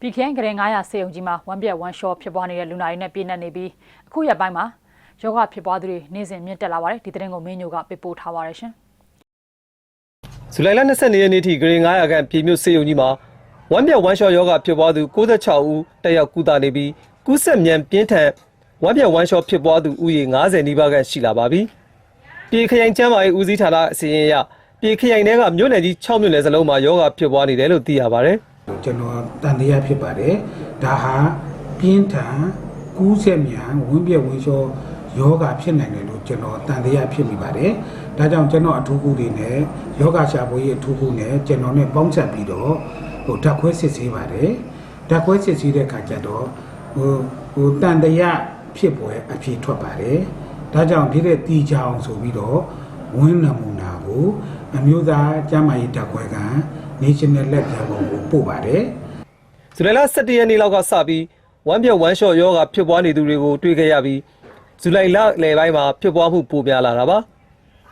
ပြည်ခရိုင်ကရင်900စေုံကြီးမှာဝမ်ပြက်ဝမ်ရှော့ဖြစ်ပွားနေတဲ့လူနာတွေနဲ့ပြည်နေနေပြီးအခုရက်ပိုင်းမှာယောဂဖြစ်ပွားသူတွေနေ့စဉ်မြင့်တက်လာပါတယ်ဒီသတင်းကိုမင်းညိုကပေးပို့ထားပါတယ်ရှင်ဇူလိုင်လ22ရက်နေ့ထိဂရင်900ခန့်ပြည်မြို့စေယုံကြီးမှာဝမ်းပြက်ဝမ်းလျှော်ယောဂဖြစ်ပွားသူ66ဦးတက်ရောက်ကုသနေပြီးကုဆက်မြန်ပြင်းထန်ဝမ်းပြက်ဝမ်းလျှော်ဖြစ်ပွားသူဦးရေ90နီးပါးခန့်ရှိလာပါပြီ။ပြည်ခရိုင်ကျမ်းမာရေးဦးစီးဌာနအစီရင်အရပြည်ခရိုင်ထဲကမြို့နယ်ကြီး6မြို့နယ်စလုံးမှာယောဂဖြစ်ပွားနေတယ်လို့သိရပါတယ်။ ကျွန်တော်တန်တရားဖြစ်ပါတယ်ဒါဟာပြင်းထန်ကူးဆက်မြန်ဝင်းပြက်ဝင်းလျှောယောဂဖြစ်နိုင်တယ်လို့ကျွန်တော်တန်တရားဖြစ်မိပါတယ်ဒါကြောင့်ကျွန်တော်အထူးကုတွေနဲ့ယောဂရှာဖွေရေးအထူးကုနဲ့ကျွန်တော်နဲ့ပေါင်းဆက်ပြီးတော့ဟိုဓာတ်ခွဲစစ်ဆေးပါတယ်ဓာတ်ခွဲစစ်ဆေးတဲ့အခါကျတော့ဟိုဟိုတန်တရားဖြစ်ပွဲအဖြေထွက်ပါတယ်ဒါကြောင့်ဒီတဲ့တီချအောင်ဆိုပြီးတော့ဝင်းနမူနာကိုအမျိုးသားကျန်းမာရေးဓာတ်ခွဲက National Lab ရန်ကုန်ကိုပို့ပါတယ်ဇူလိုင်လ17ရက်နေ့လောက်ကစပြီးဝမ်းပြက်ဝမ်းလျှော့ယောဂဖြစ်ပွားနေသူတွေကိုတွေ့ခဲ့ရပြီးဇူလိုင်လလယ်ပိုင်းမှာဖြစ်ပွားမှုပိုများလာတာပါ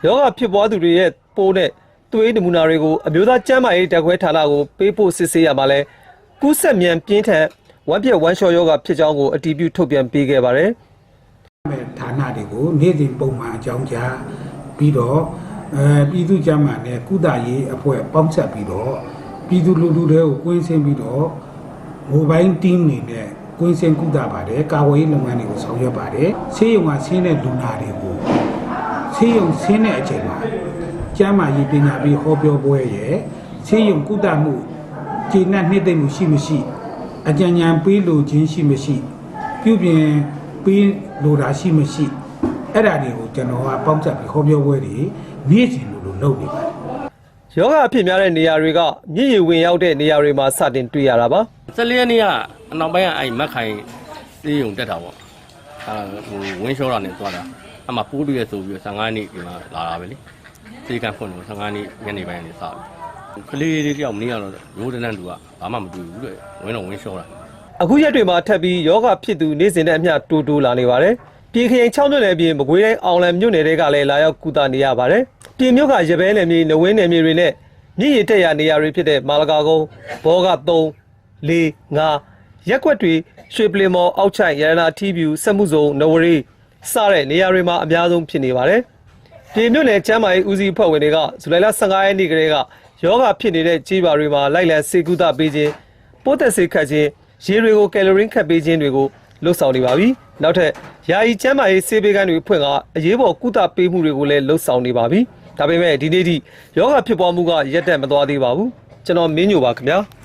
ယောဂဖြစ်ပွားသူတွေရဲ့ပိုးနဲ့သွေးနမူနာတွေကိုအမျိုးသားကျန်းမာရေးတက်ခွဲဌာနကိုပေးပို့စစ်ဆေးရမှာလဲကူးဆက်မြန်ပြင်းထန်ဝမ်းပြက်ဝမ်းလျှော့ယောဂဖြစ်ကြောင်းကိုအတည်ပြုထုတ်ပြန်ပေးခဲ့ပါတယ်မဲ့ဌာနတွေကိုနေ့စဉ်ပုံမှန်အကြောင်းကြားပြီးတော့ အဲပြည်သူ့ကျန်းမာနဲ့ကုသရေးအဖွဲ့ပေါင်းဆက်ပြီးတော့ပြည်သူလူထုတွေကိုကွင်းဆင်းပြီးတော့မိုဘိုင်း team တွေနဲ့ကွင်းဆင်းကုသပါတယ်ကာဝေးရေးလုပ်ငန်းတွေကိုဆောင်ရွက်ပါတယ်ဆေးရုံကဆင်းတဲ့လူနာတွေကိုဆေးရုံဆင်းတဲ့အချိန်မှာကျန်းမာရေးပညာပေးဟောပြောပွဲရဲ့ဆေးရုံကုသမှုခြေနဲ့နှိမ့်သိမ့်မှုရှိမရှိအကြံဉာဏ်ပေးလိုခြင်းရှိမရှိ ပြုပြင်ပေးလိုတာရှိမရှိ အဲ့ဒါတွေကိုကျွန်တော်ကပေါင်းစပ်ပြီးဟောပြောပွဲတွေနေ့စဉ်လိုလိုလုပ်နေပါတယ်ယောဂအဖြစ်များတဲ့နေရာတွေကမြင့်ရည်ဝင်ရောက်တဲ့နေရာတွေမှာစတင်တွေ့ရတာပါ14ရက်နေ့ကအနောက်ပိုင်းကအဲ့မက်ခိုင်သေးုံတက်တာပေါ့အာဟိုဝင်းရှောတာနဲ့သွားတာအမှပိုးတွေ့ရဆိုပြီး15ရက်နေ့ဒီမှာလာတာပဲလေသေကန်ဖွင့်လို့15ရက်နေ့ညနေပိုင်းကနေစပြီကလေးလေးတယောက်မင်းကတော့ရိုးတန်းတန်းသူကဘာမှမတွေ့ဘူးတဲ့ဝင်းတော့ဝင်းရှောတာအခုရက်တွေမှာထပ်ပြီးယောဂဖြစ်သူနေ့စဉ်နဲ့အမျှတိုးတိုးလာနေပါတယ်။ ပြည်ခရင်6မြို့နယ်အပြင်မကွေးတိုင်းအောင်လံမြို့နယ်တွေကလည်းလာရောက်ကုသနေရပါတယ်။ပြည်မြို့ကရပဲနယ်မြေနဝင်းနယ်မြေတွေနဲ့မြင့်ရည်တက်ရနေရာတွေဖြစ်တဲ့မာလကာကုန်းဘောက3 4 5ရက်ကွက်တွေရွှေပလင်မော်အောက်ချိုင်ရတနာထီးဖြူစက်မှုစုံနဝရီစတဲ့နေရာတွေမှာအများဆုံးဖြစ်နေပါတယ်။ပြည်မြို့နယ်ကျမ်းမာရေးဦးစီးအဖွဲ့ဝင်တွေကဇူလိုင်လ15ရက်နေ့ကလေးကယောဂဖြစ်နေတဲ့ကြေးပါတွေမှာလိုက်လံစေကုသပေးခြင်းပိုးသက်စေခတ်ခြင်းရေတွေကိုကယ်လိုရင်းခတ်ပေးခြင်းတွေကိုလှုပ်ဆောင်နေပါပြီ။ နောက်ထပ်ယာယီကျမ်းမာရေးစေပေးကမ်းတွေဖွင့်ကအရေးပေါ်ကုသပေးမှုတွေကိုလည်းလှုပ်ဆောင်နေပါပြီ။ဒါပေမဲ့ဒီနေ့ထိယောဂဖြစ်ပွားမှုကရက်တက်မသွားသေးပါဘူး။ကျွန်တော်မင်းညိုပါခင်ဗျာ။